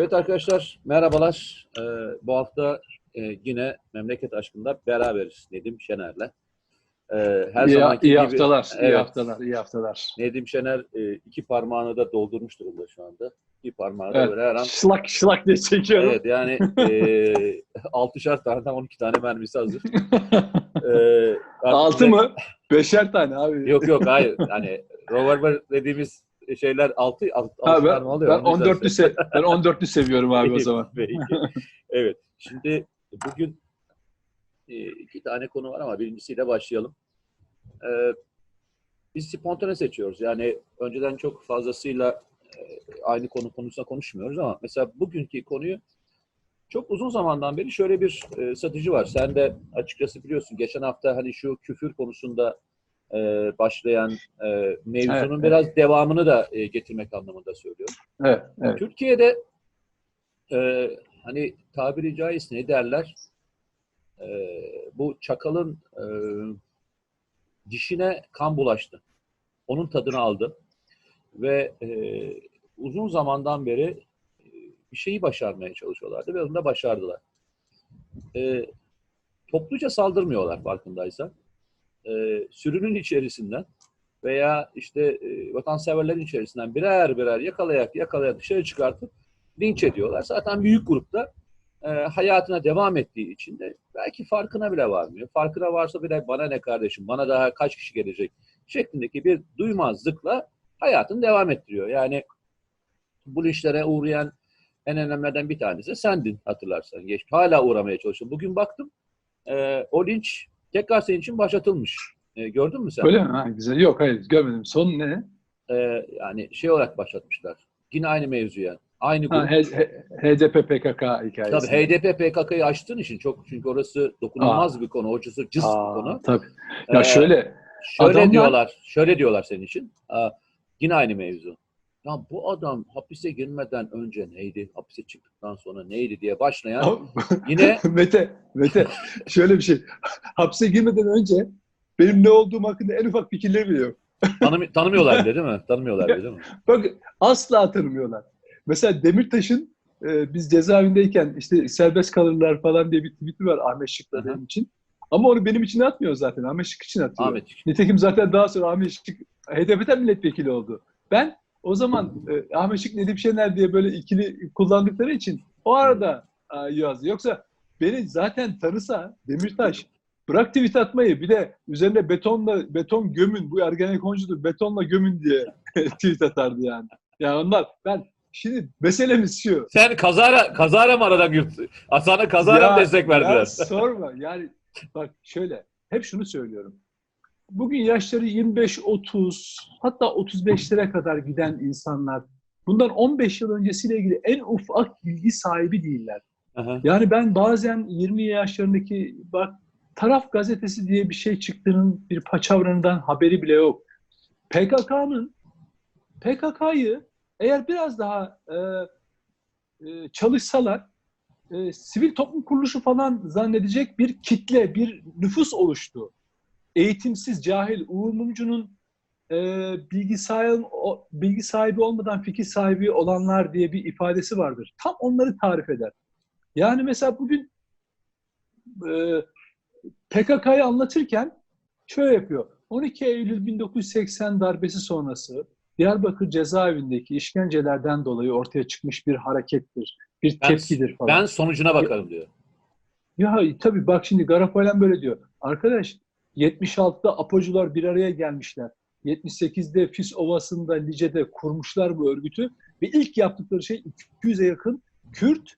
Evet arkadaşlar merhabalar. Ee, bu hafta e, yine memleket aşkında beraberiz Nedim Şener'le. Ee, her iyi, zamanki iyi gibi haftalar, iyi Evet. haftalar, iyi haftalar. Nedim Şener e, iki parmağını da doldurmuş durumda şu anda. İki parmağı da Evet. böyle her an. Şlak şlak diye çekiyorum. Evet yani e, altışar taneden 12 tane mermisi hazır. Artık Altı mı? Beşer tane abi. Yok yok hayır. Yani revolver dediğimiz şeyler altı, alt, Ha, altı ben, mermi alıyor. ben Onu yüzden 14'lü se ben 14'lü seviyorum abi o zaman. Evet. Şimdi bugün e, iki tane konu var ama birincisiyle başlayalım. Ee, biz spontane seçiyoruz. Yani önceden çok fazlasıyla e, aynı konu konusunda konuşmuyoruz ama mesela bugünkü konuyu çok uzun zamandan beri şöyle bir e, satıcı var. Sen de açıkçası biliyorsun geçen hafta hani şu küfür konusunda e, başlayan e, mevzunun Evet, biraz devamını da e, getirmek anlamında söylüyorum. Evet, evet. Türkiye'de e, hani tabiri caizse ne derler? E, bu çakalın e, dişine kan bulaştı. Onun tadını aldı. Ve e, uzun zamandan beri e, bir şeyi başarmaya çalışıyorlardı ve onu da başardılar. E, topluca saldırmıyorlar farkındaysan. E, sürünün içerisinden veya işte e, vatanseverlerin içerisinden birer birer yakalayak yakalayak dışarı çıkartıp linç ediyorlar. Zaten büyük grupta e, hayatına devam ettiği için de belki farkına bile varmıyor. Farkına varsa bile bana ne kardeşim, bana daha kaç kişi gelecek şeklindeki bir duymazlıkla hayatını devam ettiriyor. Yani bu linçlere uğrayan en önemlilerden bir tanesi sendin hatırlarsan. Geç, hala uğramaya çalışıyorum. Bugün baktım e, o linç tekrar senin için başlatılmış. E, gördün mü sen? Öyle mi? Ha, güzel. Yok hayır görmedim. Son ne? e, yani şey olarak başlatmışlar. Yine aynı mevzuya. Aynı grup. Ha, H- H- HDP PKK hikayesi. Tabii HDP PKK'yı açtığın için çok çünkü orası dokunulmaz bir konu. Orası cız Aa, bir konu. Tabii. Ya Ee, şöyle şöyle adamlar- diyorlar. Şöyle diyorlar senin için. Aa, yine aynı mevzu. Ya bu adam hapise girmeden önce neydi? Hapise çıktıktan sonra neydi diye başlayan yine Mete, Mete şöyle bir şey. Hapse girmeden önce benim ne olduğum hakkında en ufak fikirleri bile yok. tanım, tanımıyorlar bile değil mi? Tanımıyorlar bile değil mi? Bak asla tanımıyorlar. Mesela Demirtaş'ın e, biz cezaevindeyken işte serbest kalırlar falan diye bir tweet'i var Ahmet Şık'la benim için. Ama onu benim için atmıyor zaten. Ahmet Şık için atıyor. Ahmet. Nitekim zaten daha sonra Ahmet Şık HDP'den milletvekili oldu. Ben o zaman e, Ahmet Şık Nedim Şener diye böyle ikili kullandıkları için o arada e, yazdı. Yoksa beni zaten tanısa Demirtaş bırak tweet atmayı bir de üzerine betonla beton gömün bu Ergenekoncudur betonla gömün diye tweet atardı yani. Yani onlar ben şimdi meselemiz şu. Sen kazara kazara mı aradan yürüttün? Sana kazara mı destek verdiler? Ya sorma yani bak şöyle hep şunu söylüyorum. Bugün yaşları 25-30 hatta 35'lere kadar giden insanlar bundan 15 yıl öncesiyle ilgili en ufak bilgi sahibi değiller. Aha. Yani ben bazen 20 yaşlarındaki bak taraf gazetesi diye bir şey çıktığının bir paçavranından haberi bile yok. PKK'nın PKK'yı eğer biraz daha e, e, çalışsalar e, sivil toplum kuruluşu falan zannedecek bir kitle, bir nüfus oluştu. Eğitimsiz, cahil, Uğur Mumcu'nun e, bilgi, sahibi, o, bilgi sahibi olmadan fikir sahibi olanlar diye bir ifadesi vardır. Tam onları tarif eder. Yani mesela bugün e, PKK'yı anlatırken şöyle yapıyor. 12 Eylül 1980 darbesi sonrası Diyarbakır cezaevindeki işkencelerden dolayı ortaya çıkmış bir harekettir, bir Ben- tepkidir falan. Ben sonucuna bakarım diyor. Ya tabii bak şimdi Garapolen böyle diyor. Arkadaş 76'da Apocular bir araya gelmişler. 78'de Fis Ovası'nda Lice'de kurmuşlar bu örgütü ve ilk yaptıkları şey 200'e yakın Kürt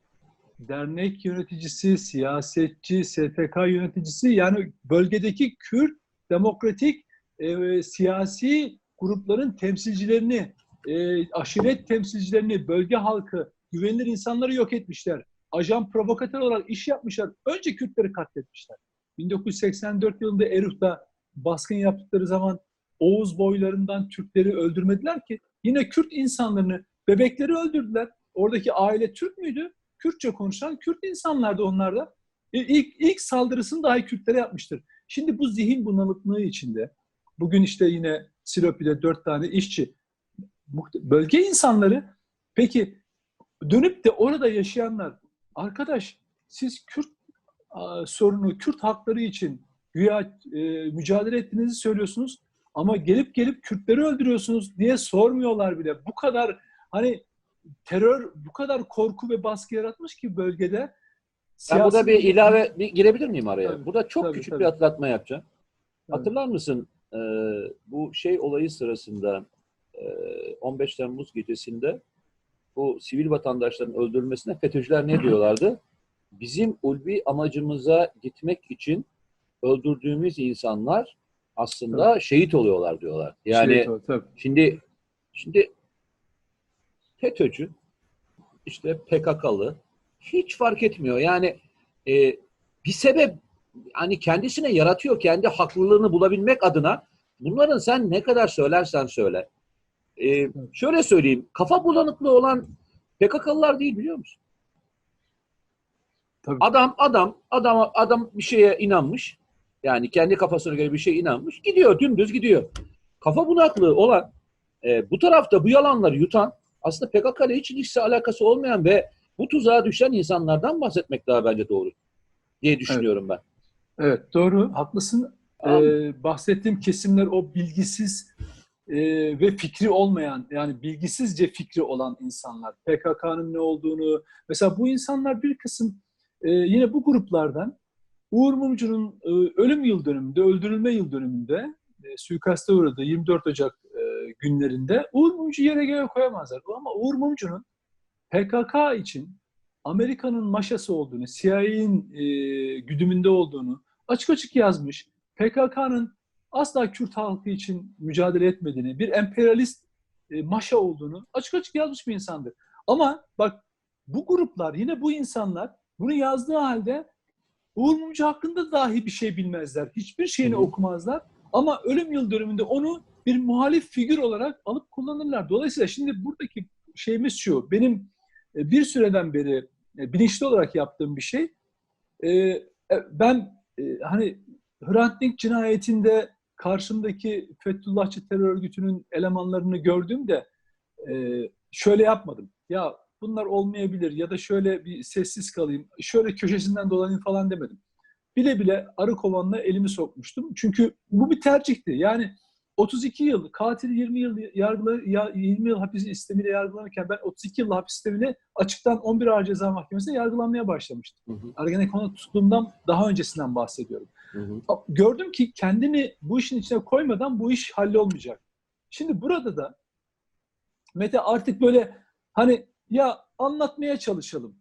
dernek yöneticisi, siyasetçi, STK yöneticisi yani bölgedeki Kürt demokratik e, siyasi grupların temsilcilerini, e, aşiret temsilcilerini, bölge halkı, güvenilir insanları yok etmişler ajan provokatör olarak iş yapmışlar. Önce Kürtleri katletmişler. 1984 yılında Eruf'ta baskın yaptıkları zaman Oğuz boylarından Türkleri öldürmediler ki. Yine Kürt insanlarını, bebekleri öldürdüler. Oradaki aile Türk müydü? Kürtçe konuşan Kürt insanlardı onlar da. E, İlk, ilk saldırısını dahi Kürtlere yapmıştır. Şimdi bu zihin bunalıklığı içinde, bugün işte yine Silopi'de dört tane işçi, bölge insanları, peki dönüp de orada yaşayanlar arkadaş siz Kürt sorunu, Kürt hakları için güya e, mücadele ettiğinizi söylüyorsunuz ama gelip gelip Kürtleri öldürüyorsunuz diye sormuyorlar bile. Bu kadar hani terör bu kadar korku ve baskı yaratmış ki bölgede. Ben burada siyasi- bir ilave bir girebilir miyim araya? Tabii, burada çok tabii, küçük tabii. bir hatırlatma yapacağım. Tabii. Hatırlar mısın e, bu şey olayı sırasında e, 15 Temmuz gecesinde bu sivil vatandaşların öldürülmesine FETÖ'cüler ne diyorlardı? Bizim ulvi amacımıza gitmek için öldürdüğümüz insanlar aslında şehit oluyorlar diyorlar. Yani Şey, tabii, tabii. Şimdi şimdi FETÖ'cü işte PKK'lı hiç fark etmiyor. Yani e, bir sebep hani kendisine yaratıyor kendi haklılığını bulabilmek adına bunların sen ne kadar söylersen söyle. E, şöyle söyleyeyim kafa bulanıklığı olan PKK'lılar değil biliyor musun? Tabii. Adam adam adam adam bir şeye inanmış. Yani kendi kafasına göre bir şeye inanmış. Gidiyor dümdüz gidiyor. Kafa bunaklığı olan e, bu tarafta bu yalanları yutan aslında PKK ile hiç ilgisi alakası olmayan ve bu tuzağa düşen insanlardan bahsetmek daha bence doğru diye düşünüyorum ben. Evet doğru haklısın. Tamam. Ee, bahsettiğim kesimler o bilgisiz e, ve fikri olmayan yani bilgisizce fikri olan insanlar. PKK'nın ne olduğunu mesela bu insanlar bir kısım e, yine bu gruplardan Uğur Mumcu'nun e, ölüm yıl dönümünde, öldürülme yıl dönümünde e, suikaste uğradığı 24 Ocak e, günlerinde Uğur Mumcu yere göğe koyamazlar. Ama Uğur Mumcu'nun PKK için Amerika'nın maşası olduğunu, CIA'nin e, güdümünde olduğunu açık açık yazmış. PKK'nın asla Kürt halkı için mücadele etmediğini, bir emperyalist e, maşa olduğunu açık açık yazmış bir insandır. Ama bak bu gruplar, yine bu insanlar bunu yazdığı halde Uğur Mumcu hakkında dahi bir şey bilmezler. Hiçbir şeyini Hı hı. okumazlar. Ama ölüm yıl dönümünde onu bir muhalif figür olarak alıp kullanırlar. Dolayısıyla şimdi buradaki şeyimiz şu. Benim e, bir süreden beri e, bilinçli olarak yaptığım bir şey. E, Ben hani Hrant Dink cinayetinde karşımdaki Fethullahçı terör örgütünün elemanlarını gördüğümde şöyle yapmadım. Ya bunlar olmayabilir ya da şöyle bir sessiz kalayım, şöyle köşesinden dolanayım falan demedim. Bile bile arı kovanına elimi sokmuştum. Çünkü bu bir tercihti. Yani 32 yıl, katil 20 yıl yargıla, ya- 20 yıl hapis istemiyle yargılanırken ben 32 yıl hapis istemini açıktan 11 Ağır Ceza Mahkemesi'nde yargılanmaya başlamıştım. Ergenekon'a tuttuğumdan daha öncesinden bahsediyorum. hı hı. Gördüm ki kendimi bu işin içine koymadan bu iş hallolmayacak. Şimdi burada da Mete artık böyle hani ya anlatmaya çalışalım.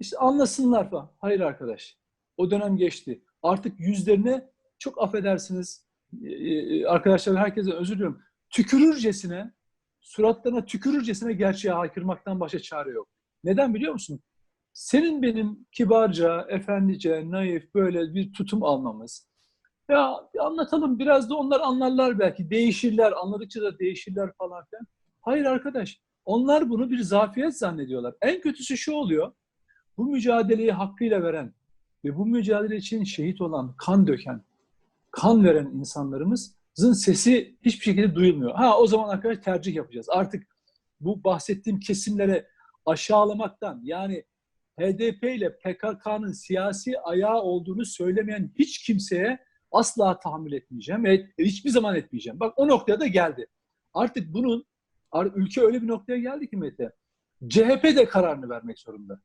İşte anlasınlar falan. Hayır arkadaş. O dönem geçti. Artık yüzlerine çok affedersiniz e, e, arkadaşlar herkese özür diliyorum. Tükürürcesine suratlarına tükürürcesine gerçeğe haykırmaktan başka çare yok. Neden biliyor musun? Senin benim kibarca, efendice, naif böyle bir tutum almamız. Ya anlatalım biraz da onlar anlarlar belki. Değişirler, anladıkça da değişirler falan filan. Hayır arkadaş. Onlar bunu bir zafiyet zannediyorlar. En kötüsü şu oluyor. Bu mücadeleyi hakkıyla veren ve bu mücadele için şehit olan, kan döken, kan veren insanlarımızın sesi hiçbir şekilde duyulmuyor. Ha o zaman arkadaş tercih yapacağız. Artık bu bahsettiğim kesimlere aşağılamaktan yani HDP ile PKK'nın siyasi ayağı olduğunu söylemeyen hiç kimseye asla tahammül etmeyeceğim. ve hiçbir zaman etmeyeceğim. Bak o noktaya da geldi. Artık bunun ülke öyle bir noktaya geldi ki Mete. CHP de kararını vermek zorunda.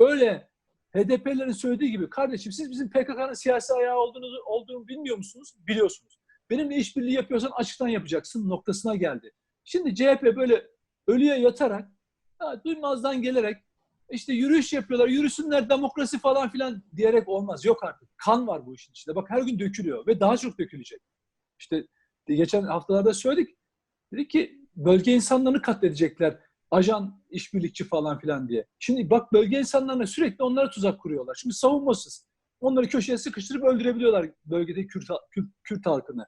Öyle HDP'lerin söylediği gibi kardeşim siz bizim PKK'nın siyasi ayağı olduğunu, olduğunu bilmiyor musunuz? Biliyorsunuz. Benimle işbirliği yapıyorsan açıktan yapacaksın noktasına geldi. Şimdi CHP böyle ölüye yatarak, ha, duymazdan gelerek işte yürüyüş yapıyorlar, yürüsünler demokrasi falan filan diyerek olmaz. Yok artık. Kan var bu işin içinde. Bak her gün dökülüyor ve daha çok dökülecek. İşte geçen haftalarda söyledik. Dedik ki bölge insanlarını katledecekler. Ajan, işbirlikçi falan filan diye. Şimdi bak bölge insanlarına sürekli onlara tuzak kuruyorlar. Şimdi savunmasız. Onları köşeye sıkıştırıp öldürebiliyorlar bölgedeki Kürt, Kürt, Kürt halkını.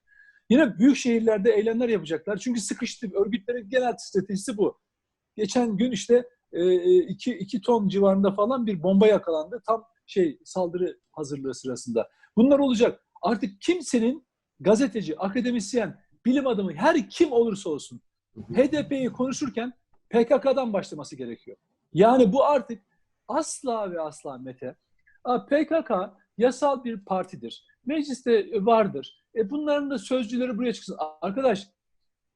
Yine büyük şehirlerde eylemler yapacaklar. Çünkü sıkıştı. Örgütlerin genel stratejisi bu. Geçen gün işte e, iki, iki ton civarında falan bir bomba yakalandı. Tam şey saldırı hazırlığı sırasında. Bunlar olacak. Artık kimsenin gazeteci, akademisyen, bilim adamı her kim olursa olsun HDP'yi konuşurken PKK'dan başlaması gerekiyor. Yani bu artık asla ve asla Mete. PKK yasal bir partidir. Mecliste vardır. E bunların da sözcüleri buraya çıksın. Arkadaş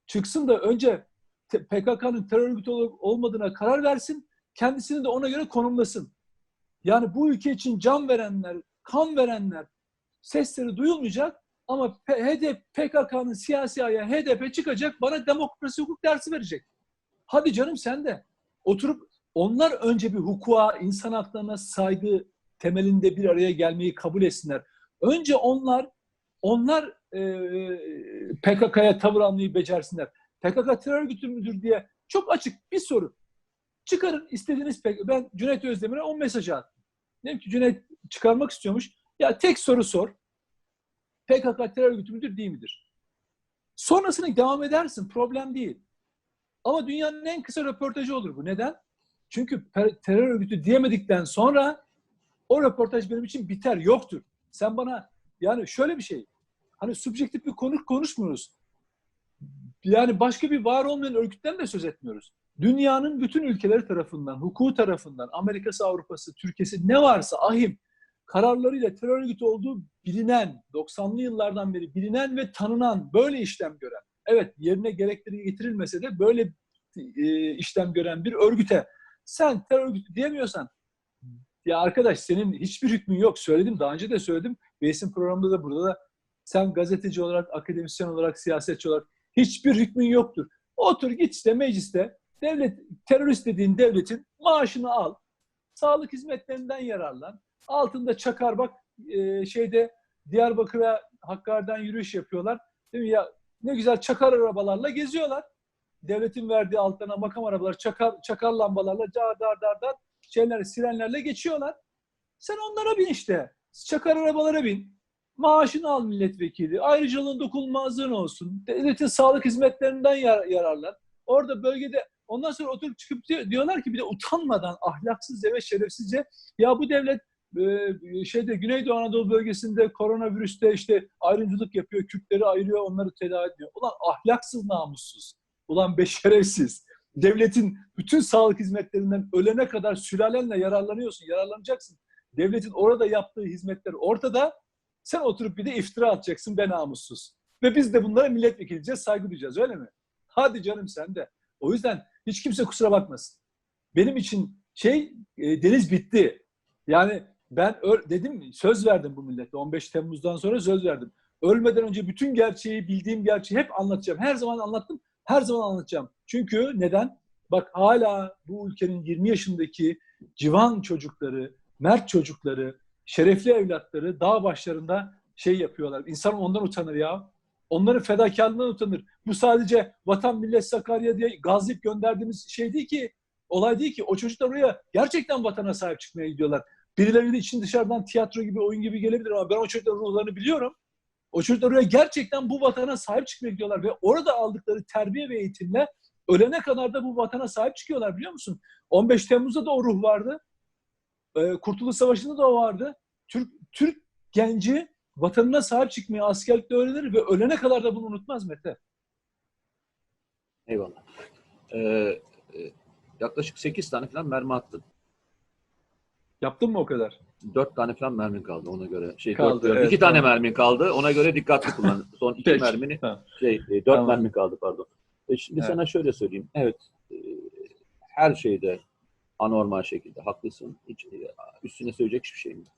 çıksın da önce PKK'nın terör örgütü olmadığına karar versin. Kendisini de ona göre konumlasın. Yani bu ülke için can verenler, kan verenler sesleri duyulmayacak ama HDP, PKK'nın siyasi ayağı HDP çıkacak bana demokrasi hukuk dersi verecek. Hadi canım sen de. Oturup onlar önce bir hukuka, insan haklarına saygı temelinde bir araya gelmeyi kabul etsinler. Önce onlar onlar e, PKK'ya tavır almayı becersinler. PKK terör örgütü müdür diye çok açık bir soru. Çıkarın istediğiniz PKK. Ben Cüneyt Özdemir'e 10 mesaj attım. Dedim ki Cüneyt çıkarmak istiyormuş. Ya tek soru sor. PKK terör örgütü müdür değil midir? Sonrasını devam edersin. Problem değil. Ama dünyanın en kısa röportajı olur bu. Neden? Çünkü terör örgütü diyemedikten sonra o röportaj benim için biter, yoktur. Sen bana yani şöyle bir şey. Hani subjektif bir konu konuşmuyoruz. Yani başka bir var olmayan örgütten de söz etmiyoruz. Dünyanın bütün ülkeleri tarafından, hukuku tarafından, Amerika'sı, Avrupa'sı, Türkiye'si ne varsa ahim kararlarıyla terör örgütü olduğu bilinen, 90'lı yıllardan beri bilinen ve tanınan, böyle işlem gören, evet yerine gerekleri getirilmese de böyle e, işlem gören bir örgüte sen terör örgütü diyemiyorsan ya arkadaş senin hiçbir hükmün yok. Söyledim daha önce de söyledim. Beysin programında da burada da sen gazeteci olarak, akademisyen olarak, siyasetçi olarak hiçbir hükmün yoktur. Otur git işte mecliste devlet terörist dediğin devletin maaşını al. Sağlık hizmetlerinden yararlan. Altında çakar bak e, şeyde Diyarbakır'a Hakkari'den yürüyüş yapıyorlar. Değil mi ya ne güzel çakar arabalarla geziyorlar. Devletin verdiği altlarına makam arabaları çakar, çakar lambalarla dar dar dar dar şeyler, sirenlerle geçiyorlar. Sen onlara bin işte. Çakar arabalara bin. Maaşını al milletvekili. Ayrıcalığın dokunulmazlığın olsun. Devletin sağlık hizmetlerinden yar- yararlan. Orada bölgede ondan sonra oturup çıkıp diyor- diyorlar ki bir de utanmadan ahlaksızca ve şerefsizce ya bu devlet şeyde Güneydoğu Anadolu bölgesinde koronavirüste işte ayrımcılık yapıyor, Kürtleri ayırıyor, onları tedavi ediyor. Ulan ahlaksız namussuz. Ulan beşerefsiz. Devletin bütün sağlık hizmetlerinden ölene kadar sülalenle yararlanıyorsun, yararlanacaksın. Devletin orada yaptığı hizmetler ortada. Sen oturup bir de iftira atacaksın be namussuz. Ve biz de bunlara milletvekili saygı duyacağız öyle mi? Hadi canım sen de. O yüzden hiç kimse kusura bakmasın. Benim için şey e, deniz bitti. Yani ben dedim söz verdim bu millete. 15 Temmuz'dan sonra söz verdim. Ölmeden önce bütün gerçeği, bildiğim gerçeği hep anlatacağım. Her zaman anlattım, her zaman anlatacağım. Çünkü neden? Bak hala bu ülkenin 20 yaşındaki civan çocukları, mert çocukları, şerefli evlatları dağ başlarında şey yapıyorlar. İnsan ondan utanır ya. Onların fedakarlığından utanır. Bu sadece vatan millet Sakarya diye gazlayıp gönderdiğimiz şey değil ki, olay değil ki. O çocuklar oraya gerçekten vatana sahip çıkmaya gidiyorlar. Birileri de için dışarıdan tiyatro gibi, oyun gibi gelebilir ama ben o çocukların ruhlarını biliyorum. O çocuklar oraya gerçekten bu vatana sahip çıkmaya gidiyorlar ve orada aldıkları terbiye ve eğitimle ölene kadar da bu vatana sahip çıkıyorlar biliyor musun? 15 Temmuz'da da o ruh vardı. Ee, Kurtuluş Savaşı'nda da o vardı. Türk, Türk genci vatanına sahip çıkmayı askerlikte öğrenir ve ölene kadar da bunu unutmaz Mete. Eyvallah. Ee, e, yaklaşık 8 tane falan mermi attın. Yaptın mı o kadar? 4 tane falan mermin kaldı ona göre. Şey, Kaldı, dört evet, İki tane tamam. mermin kaldı. Ona göre dikkatli kullan. Son iki Peki, mermini tamam. şey, e, dört Tamam. mermi kaldı pardon. E şimdi Evet. sana şöyle söyleyeyim. Evet, e, her şeyde anormal şekilde haklısın. Hiç e, üstüne söyleyecek hiçbir şeyim yok.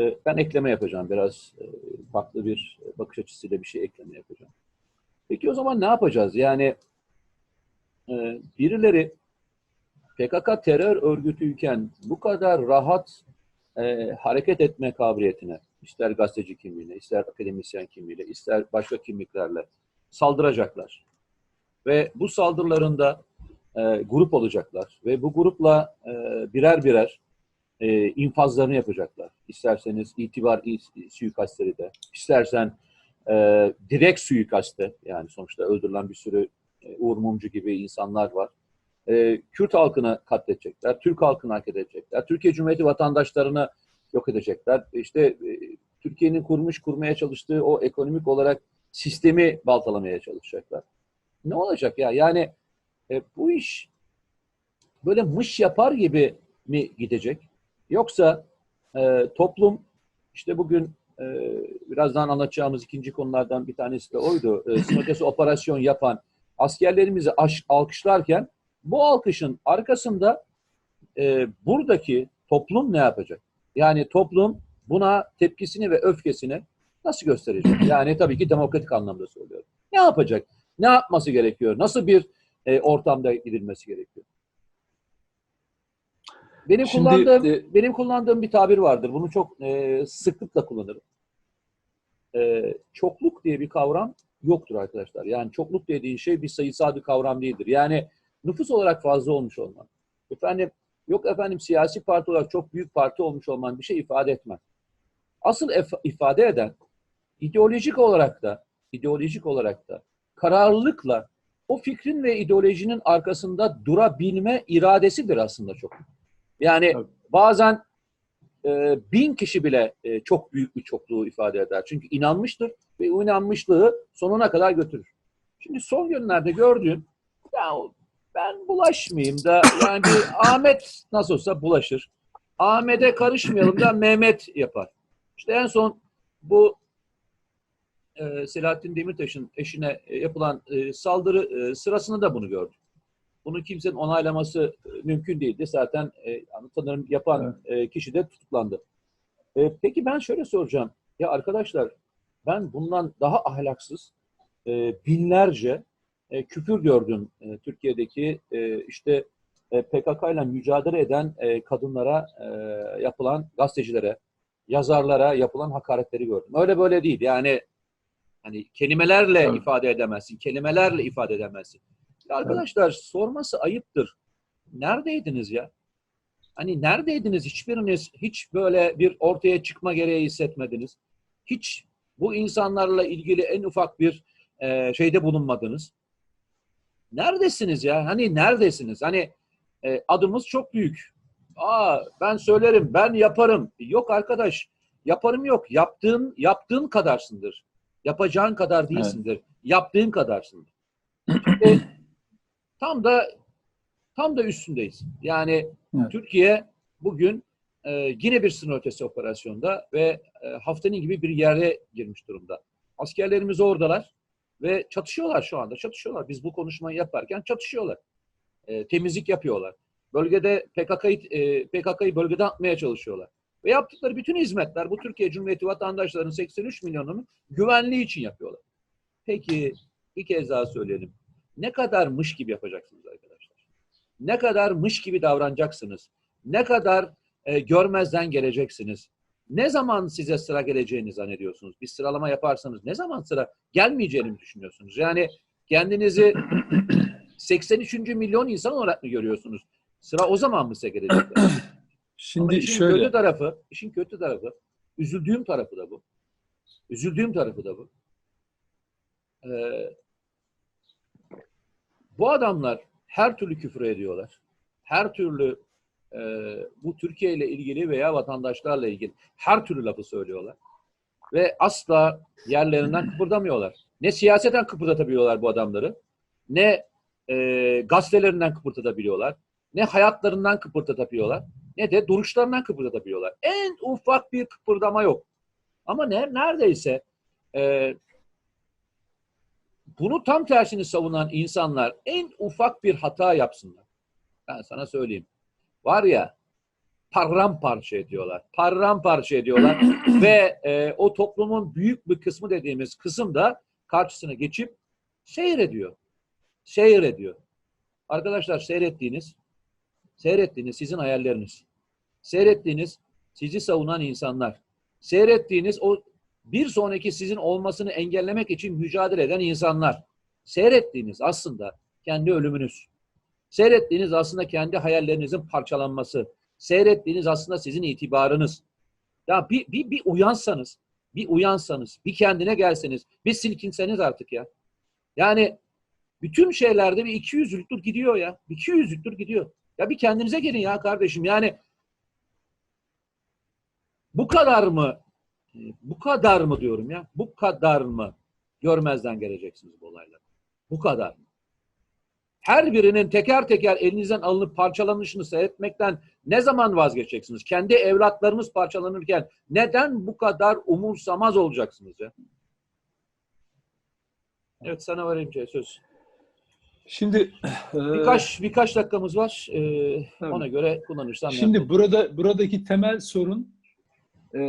E, ben ekleme yapacağım. Biraz e, farklı bir bakış açısıyla bir şey ekleme yapacağım. Peki o zaman ne yapacağız? Yani e, birileri PKK terör örgütüyken bu kadar rahat e, hareket etme kabiliyetine, ister gazeteci kimliğine, ister akademisyen kimliğiyle, ister başka kimliklerle saldıracaklar. Ve bu saldırılarında e, grup olacaklar ve bu grupla e, birer birer e, infazlarını yapacaklar. İsterseniz itibar suikastleri de, istersen e, direkt suikaste, yani sonuçta öldürülen bir sürü e, Uğur Mumcu gibi insanlar var. E, Kürt halkını katledecekler, Türk halkını hak edecekler, Türkiye Cumhuriyeti vatandaşlarını yok edecekler. İşte e, Türkiye'nin kurmuş kurmaya çalıştığı o ekonomik olarak sistemi baltalamaya çalışacaklar. Ne olacak ya? Yani e, bu iş böyle mış yapar gibi mi gidecek? Yoksa e, toplum işte bugün e, birazdan anlatacağımız ikinci konulardan bir tanesi de oydu. E, sınır operasyon yapan askerlerimizi aş, alkışlarken bu alkışın arkasında e, buradaki toplum ne yapacak? Yani toplum buna tepkisini ve öfkesini nasıl gösterecek? Yani tabii ki demokratik anlamda söylüyorum. Ne yapacak? Ne yapması gerekiyor? Nasıl bir e, ortamda gidilmesi gerekiyor? Benim Şimdi, kullandığım e, benim kullandığım bir tabir vardır. Bunu çok e, sıklıkla kullanırım. E, çokluk diye bir kavram yoktur arkadaşlar. Yani çokluk dediğin şey bir sayısal bir kavram değildir. Yani nüfus olarak fazla olmuş olman. Efendim yok efendim siyasi parti olarak çok büyük parti olmuş olman bir şey ifade etmez. Asıl ifade eden ideolojik olarak da ideolojik olarak da kararlılıkla o fikrin ve ideolojinin arkasında durabilme iradesidir aslında çok. Yani Tabii. bazen e, bin kişi bile e, çok büyük bir çokluğu ifade eder. Çünkü inanmıştır ve inanmışlığı sonuna kadar götürür. Şimdi son günlerde gördüğüm ya ben bulaşmayayım da yani bir Ahmet nasıl olsa bulaşır. Ahmet'e karışmayalım da Mehmet yapar. İşte en son bu e, Selahattin Demirtaş'ın eşine e, yapılan e, saldırı e, sırasında da bunu gördüm. Bunu kimsenin onaylaması e, mümkün değildi. Zaten e, sanırım yapan e, kişi de tutuklandı. E, peki ben şöyle soracağım. Ya arkadaşlar ben bundan daha ahlaksız e, binlerce e, küfür gördüm e, Türkiye'deki e, işte e, PKK ile mücadele eden e, kadınlara e, yapılan gazetecilere, yazarlara yapılan hakaretleri gördüm. Öyle böyle değil. Yani hani kelimelerle Evet. ifade edemezsin, kelimelerle ifade edemezsin. Ya arkadaşlar sorması ayıptır. Neredeydiniz ya? Hani neredeydiniz? Hiçbiriniz hiç böyle bir ortaya çıkma gereği hissetmediniz. Hiç bu insanlarla ilgili en ufak bir e, şeyde bulunmadınız. Neredesiniz ya? Hani neredesiniz? Hani e, adımız çok büyük. Aa ben söylerim, ben yaparım. Yok arkadaş, yaparım yok. Yaptığın yaptığın kadarsındır. Yapacağın kadar değilsindir. Yaptığın kadarsındır. İşte tam da tam da üstündeyiz. Yani Evet. Türkiye bugün e, yine bir sınır ötesi operasyonda ve e, haftanın gibi bir yere girmiş durumda. Askerlerimiz oradalar ve çatışıyorlar şu anda. Çatışıyorlar. Biz bu konuşmayı yaparken çatışıyorlar. E, temizlik yapıyorlar. Bölgede PKK'yı e, PKK'yı bölgeden atmaya çalışıyorlar. Ve yaptıkları bütün hizmetler bu Türkiye Cumhuriyeti vatandaşlarının 83 milyonunun güvenliği için yapıyorlar. Peki bir kez daha söyleyelim. Ne kadar mış gibi yapacaksınız arkadaşlar? Ne kadar mış gibi davranacaksınız? Ne kadar e, görmezden geleceksiniz? Ne zaman size sıra geleceğini zannediyorsunuz? Bir sıralama yaparsanız ne zaman sıra gelmeyeceğini düşünüyorsunuz? Yani kendinizi 83. milyon insan olarak mı görüyorsunuz? Sıra o zaman mı size gelecek? Ama Şimdi işin şöyle. kötü tarafı, işin kötü tarafı, üzüldüğüm tarafı da bu. Üzüldüğüm tarafı da bu. Ee, bu adamlar her türlü küfür ediyorlar. Her türlü e, bu Türkiye ile ilgili veya vatandaşlarla ilgili her türlü lafı söylüyorlar. Ve asla yerlerinden kıpırdamıyorlar. Ne siyaseten kıpırdatabiliyorlar bu adamları, ne e, gazetelerinden kıpırdatabiliyorlar, ne hayatlarından kıpırdatabiliyorlar, ne de duruşlarından kıpırdatabiliyorlar. En ufak bir kıpırdama yok. Ama ne, neredeyse e, bunu tam tersini savunan insanlar en ufak bir hata yapsınlar. Ben sana söyleyeyim. Var ya paramparça ediyorlar. Paramparça ediyorlar ve e, o toplumun büyük bir kısmı dediğimiz kısım da karşısına geçip seyrediyor. Seyrediyor. Arkadaşlar seyrettiğiniz seyrettiğiniz sizin hayalleriniz. Seyrettiğiniz sizi savunan insanlar. Seyrettiğiniz o bir sonraki sizin olmasını engellemek için mücadele eden insanlar. Seyrettiğiniz aslında kendi ölümünüz. Seyrettiğiniz aslında kendi hayallerinizin parçalanması. Seyrettiğiniz aslında sizin itibarınız. Ya bir, bir, bir uyansanız, bir uyansanız, bir kendine gelseniz, bir silkinseniz artık ya. Yani bütün şeylerde bir 200'lüktür gidiyor ya. 200'lüktür gidiyor. Ya bir kendinize gelin ya kardeşim. Yani bu kadar mı bu kadar mı diyorum ya? Bu kadar mı görmezden geleceksiniz bu olayları? Bu kadar mı? Her birinin teker teker elinizden alınıp parçalanışını seyretmekten ne zaman vazgeçeceksiniz? Kendi evlatlarınız parçalanırken neden bu kadar umursamaz olacaksınız ya? Evet sana vereyim şey, söz. Şimdi e, Birkaç birkaç dakikamız var. Ee, Tabii. ona göre kullanırsam Şimdi yani. burada buradaki temel sorun e,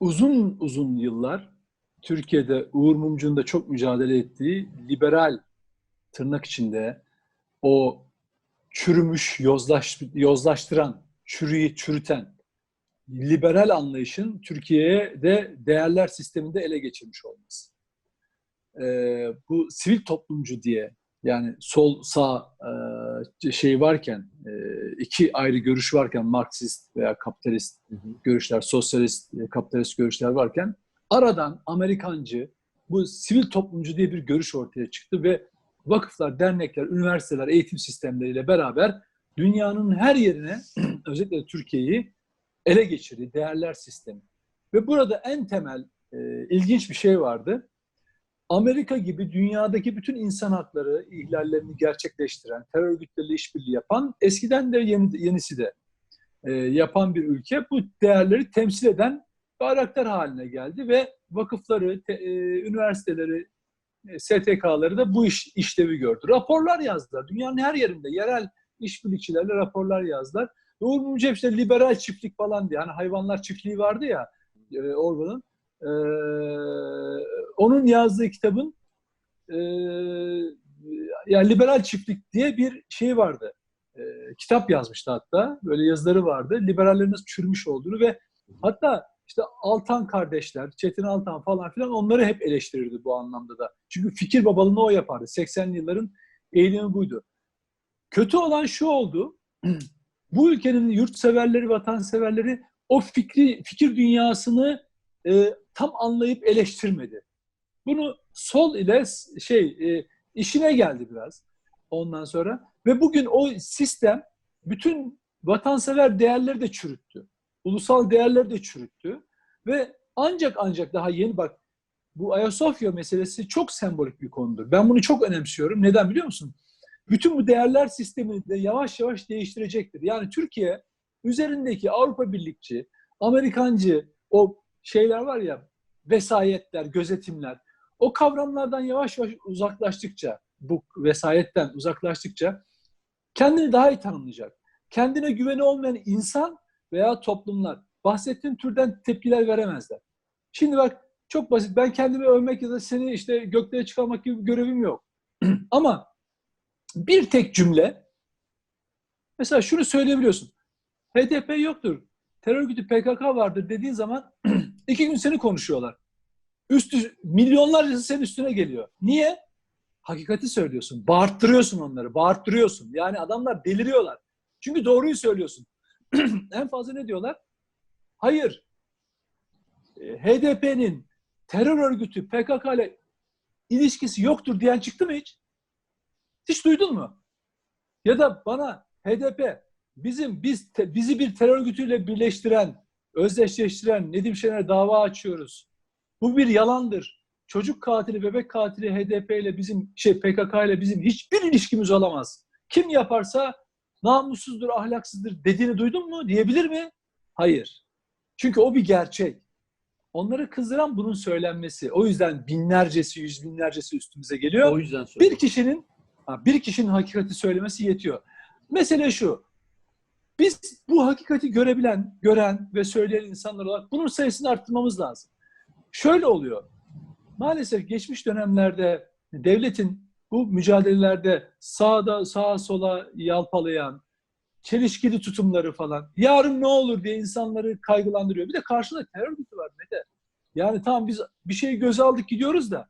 uzun uzun yıllar Türkiye'de Uğur Mumcu'nun da çok mücadele ettiği liberal tırnak içinde o çürümüş, yozlaş, yozlaştıran, çürüyü çürüten liberal anlayışın Türkiye'de değerler sisteminde ele geçirmiş olması. E, bu sivil toplumcu diye yani sol sağ e, şey varken e, iki ayrı görüş varken Marksist veya kapitalist Hı hı. görüşler, sosyalist, e, kapitalist görüşler varken aradan Amerikancı bu sivil toplumcu diye bir görüş ortaya çıktı ve vakıflar, dernekler, üniversiteler, eğitim sistemleriyle beraber dünyanın her yerine özellikle Türkiye'yi ele geçirdi. Değerler sistemi. Ve burada en temel e, ilginç bir şey vardı. Amerika gibi dünyadaki bütün insan hakları ihlallerini gerçekleştiren, terör örgütleriyle işbirliği yapan, eskiden de yeni, yenisi de e, yapan bir ülke bu değerleri temsil eden bayraktar haline geldi ve vakıfları, te, e, üniversiteleri, STK'ları da bu iş, işlevi gördü. Raporlar yazdılar. Dünyanın her yerinde yerel işbirlikçilerle raporlar yazdılar. Uğur Mumcu işte liberal çiftlik falan diye. Hani hayvanlar çiftliği vardı ya e, Orwell'ın. Ee, onun yazdığı kitabın e, yani liberal çiftlik diye bir şey vardı. E, kitap yazmıştı hatta. Böyle yazıları vardı. Liberallerin nasıl çürümüş olduğunu ve hatta işte Altan kardeşler, Çetin Altan falan filan onları hep eleştirirdi bu anlamda da. Çünkü fikir babalığını o yapardı. 80'li yılların eğilimi buydu. Kötü olan şu oldu. bu ülkenin yurtseverleri, vatanseverleri o fikri fikir dünyasını e, tam anlayıp eleştirmedi. Bunu sol ile şey e, işine geldi biraz ondan sonra ve bugün o sistem bütün vatansever değerleri de çürüttü. Ulusal değerleri de çürüttü ve ancak ancak daha yeni bak bu Ayasofya meselesi çok sembolik bir konudur. Ben bunu çok önemsiyorum. Neden biliyor musun? Bütün bu değerler sistemini de yavaş yavaş değiştirecektir. Yani Türkiye üzerindeki Avrupa Birlikçi, Amerikancı o şeyler var ya vesayetler, gözetimler o kavramlardan yavaş yavaş uzaklaştıkça bu vesayetten uzaklaştıkça kendini daha iyi tanımlayacak. Kendine güveni olmayan insan veya toplumlar bahsettiğim türden tepkiler veremezler. Şimdi bak çok basit. Ben kendimi övmek ya da seni işte göklere çıkarmak gibi bir görevim yok. Ama bir tek cümle mesela şunu söyleyebiliyorsun. HDP yoktur. Terör örgütü PKK vardır dediğin zaman iki gün seni konuşuyorlar. Üstü, milyonlarca senin üstüne geliyor. Niye? Hakikati söylüyorsun. Bağırttırıyorsun onları. Bağırttırıyorsun. Yani adamlar deliriyorlar. Çünkü doğruyu söylüyorsun. en fazla ne diyorlar? Hayır. E, HDP'nin terör örgütü PKK ile ilişkisi yoktur diyen çıktı mı hiç? Hiç duydun mu? Ya da bana HDP bizim biz te, bizi bir terör örgütüyle birleştiren, özdeşleştiren Nedim Şener dava açıyoruz. Bu bir yalandır. Çocuk katili, bebek katili HDP ile bizim şey PKK ile bizim hiçbir ilişkimiz olamaz. Kim yaparsa namussuzdur, ahlaksızdır dediğini duydun mu? Diyebilir mi? Hayır. Çünkü o bir gerçek. Onları kızdıran bunun söylenmesi. O yüzden binlercesi, yüz binlercesi üstümüze geliyor. O yüzden söylüyorum. Bir kişinin bir kişinin hakikati söylemesi yetiyor. Mesele şu. Biz bu hakikati görebilen, gören ve söyleyen insanlar olarak bunun sayısını arttırmamız lazım. Şöyle oluyor. Maalesef geçmiş dönemlerde devletin bu mücadelelerde sağda sağa sola yalpalayan, çelişkili tutumları falan, yarın ne olur diye insanları kaygılandırıyor. Bir de karşında terör örgütü var ne de. Yani tamam biz bir şeyi göze aldık gidiyoruz da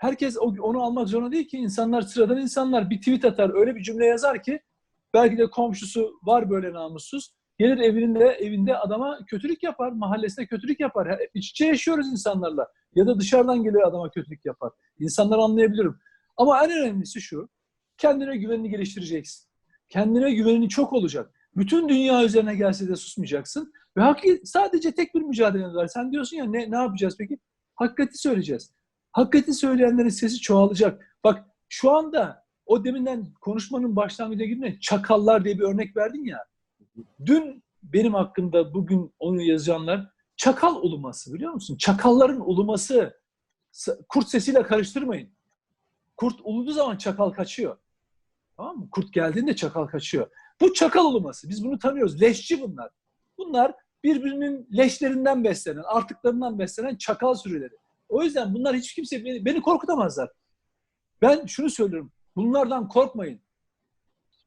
herkes onu almak zorunda değil ki. insanlar sıradan insanlar bir tweet atar, öyle bir cümle yazar ki belki de komşusu var böyle namussuz. Gelir evinde evinde adama kötülük yapar, mahallesine kötülük yapar. İç içe yaşıyoruz insanlarla. Ya da dışarıdan gelir adama kötülük yapar. İnsanlar anlayabilirim. Ama en önemlisi şu. Kendine güvenini geliştireceksin. Kendine güvenini çok olacak. Bütün dünya üzerine gelse de susmayacaksın. Ve hakiki, sadece tek bir mücadele var. Sen diyorsun ya ne, ne yapacağız peki? Hakikati söyleyeceğiz. Hakikati söyleyenlerin sesi çoğalacak. Bak şu anda o deminden konuşmanın başlangıcına girme çakallar diye bir örnek verdin ya. Dün benim hakkında bugün onu yazanlar çakal uluması biliyor musun? Çakalların uluması kurt sesiyle karıştırmayın. Kurt uluduğu zaman çakal kaçıyor. Tamam mı? Kurt geldiğinde çakal kaçıyor. Bu çakal uluması. Biz bunu tanıyoruz. Leşçi bunlar. Bunlar birbirinin leşlerinden beslenen, artıklarından beslenen çakal sürüleri. O yüzden bunlar hiç kimse beni, beni korkutamazlar. Ben şunu söylüyorum. Bunlardan korkmayın.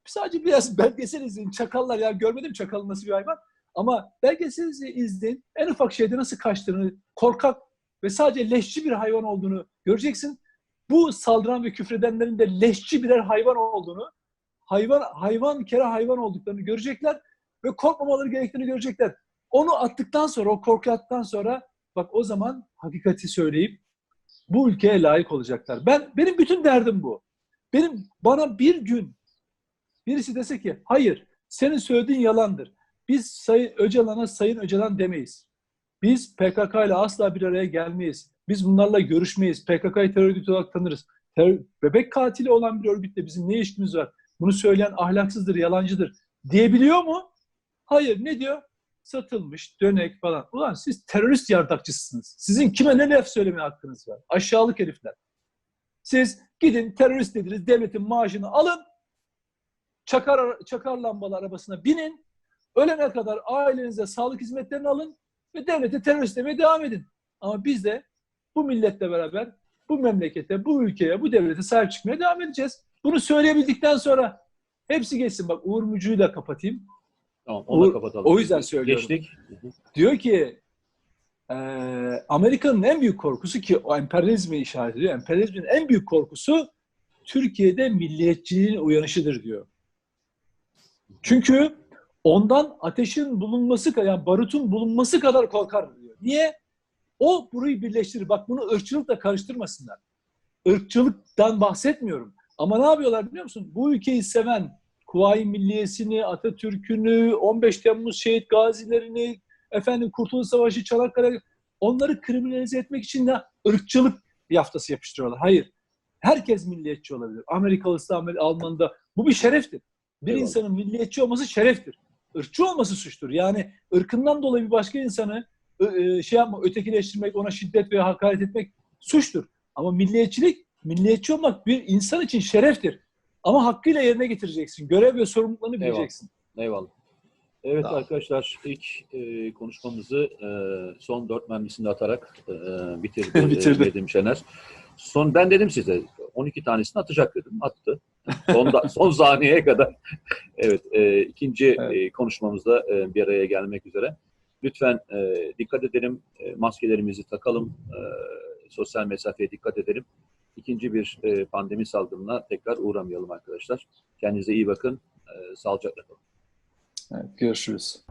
Sadece biraz belgesel izleyin. Çakallar ya görmedim çakalın nasıl bir hayvan. Ama belgesel izleyin. En ufak şeyde nasıl kaçtığını, korkak ve sadece leşçi bir hayvan olduğunu göreceksin. Bu saldıran ve küfredenlerin de leşçi birer hayvan olduğunu, hayvan hayvan kere hayvan olduklarını görecekler ve korkmamaları gerektiğini görecekler. Onu attıktan sonra, o korku attıktan sonra bak o zaman hakikati söyleyip bu ülkeye layık olacaklar. Ben benim bütün derdim bu. Benim bana bir gün birisi dese ki hayır senin söylediğin yalandır. Biz Sayın Öcalan'a Sayın Öcalan demeyiz. Biz PKK ile asla bir araya gelmeyiz. Biz bunlarla görüşmeyiz. PKK'yı terör örgütü olarak tanırız. Terör, bebek katili olan bir örgütle bizim ne ilişkimiz var? Bunu söyleyen ahlaksızdır, yalancıdır diyebiliyor mu? Hayır. Ne diyor? Satılmış, dönek falan. Ulan siz terörist yardakçısınız. Sizin kime ne laf söylemeye hakkınız var? Aşağılık herifler. Siz gidin terörist dediniz, devletin maaşını alın, çakar, çakar lambalı arabasına binin, ölene kadar ailenize sağlık hizmetlerini alın ve devlete terörist demeye devam edin. Ama biz de bu milletle beraber bu memlekete, bu ülkeye, bu devlete sahip çıkmaya devam edeceğiz. Bunu söyleyebildikten sonra hepsi geçsin. Bak Uğur Mücü'yü de kapatayım. Tamam onu O- kapatalım. o yüzden söylüyorum. Geçtik. Diyor ki e, Amerika'nın en büyük korkusu ki o emperyalizmi işaret ediyor. Emperyalizmin en büyük korkusu Türkiye'de milliyetçiliğin uyanışıdır diyor. Çünkü ondan ateşin bulunması kadar, yani barutun bulunması kadar korkar diyor. Niye? O burayı birleştirir. Bak bunu ırkçılıkla karıştırmasınlar. Irkçılıktan bahsetmiyorum. Ama ne yapıyorlar biliyor musun? Bu ülkeyi seven, Kuvayi Milliyesini, Atatürk'ünü, 15 Temmuz şehit gazilerini, efendim Kurtuluş Savaşı, Çanakkale onları kriminalize etmek için de ırkçılık yaftası yapıştırıyorlar. Hayır. Herkes milliyetçi olabilir. Amerikalısı da, Amer- Almanı da. Bu bir şereftir. Bir Eyvallah. insanın milliyetçi olması şereftir. Irkçı olması suçtur. Yani ırkından dolayı bir başka insanı şey yapma, ötekileştirmek, ona şiddet veya hakaret etmek suçtur. Ama milliyetçilik, milliyetçi olmak bir insan için şereftir. Ama hakkıyla yerine getireceksin. Görev ve sorumluluklarını Eyvallah. bileceksin. Eyvallah. Evet Tamam. arkadaşlar ilk e, konuşmamızı e, son dört mermisini atarak e, bitirdi, Bitirdi. e, Nedim Şener. Son ben dedim size 12 tanesini atacak dedim. Attı. Son, da, son saniyeye kadar. Evet e, ikinci Evet. e, konuşmamızda e, bir araya gelmek üzere. Lütfen e, dikkat edelim. E, maskelerimizi takalım. E, sosyal mesafeye dikkat edelim. İkinci bir e, pandemi salgınına tekrar uğramayalım arkadaşlar. Kendinize iyi bakın. E, sağlıcakla kalın. Evet, görüşürüz.